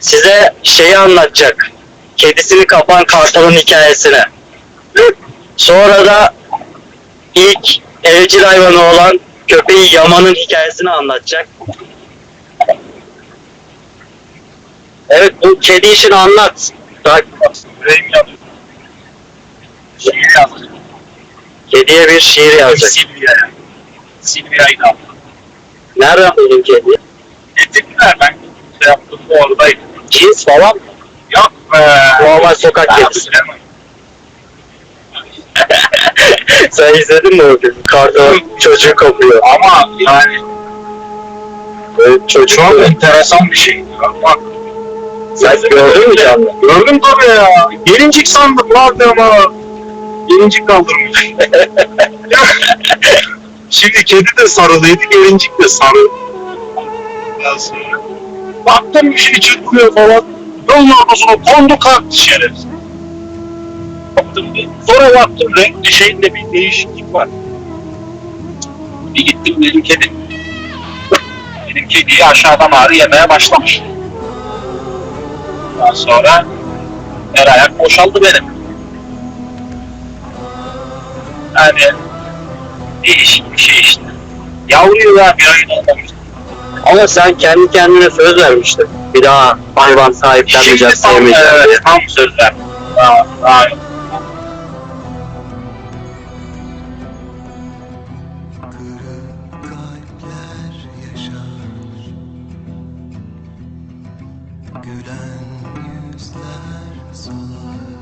size şeyi anlatacak. Kedisini kapan kartalın hikayesini. Sonra da ilk evcil hayvanı olan köpeği Yaman'ın hikayesini anlatacak. Evet bu kedi işini anlat. Kediye bir şiir yazacak. Silvia'ya. Silvia'yı da. Nereden buldun kediyi? Getirdiler ben şey yaptım bu oradaydı. Cins falan mı? Yok be. Normal sokak kedisi. Sen izledin mi o filmi? Kartal çocuğu kapıyor. Ama yani Böyle çocuk çok enteresan bir şey. Bak Sen gördün mü canlı? gördüm tabii ya. Gelincik sandım lan ama gelincik kaldırmış. Şimdi kedi de sarılıydı, gelincik de sarı. Ondan sonra Baktım bir şey çıkmıyor falan. Yolun ortasına kondu kalktı şerefsiz. Baktım bir, sonra baktım renkli şeyinde bir değişiklik var. Bir gittim dedim kedi. Benim kediyi aşağıdan ağrı yemeye başlamış. Ondan sonra her ayak boşaldı benim. Yani değişik bir şey işte. Yavruyu da bir. Ama sen kendi kendine söz vermiştin. Bir daha hayvan sahiplenmeyeceğim, Şimdi tam, diye. evet, tam söz verdim. Daha, daha yok. Kırık kalpler yaşar Gülen yüzler solar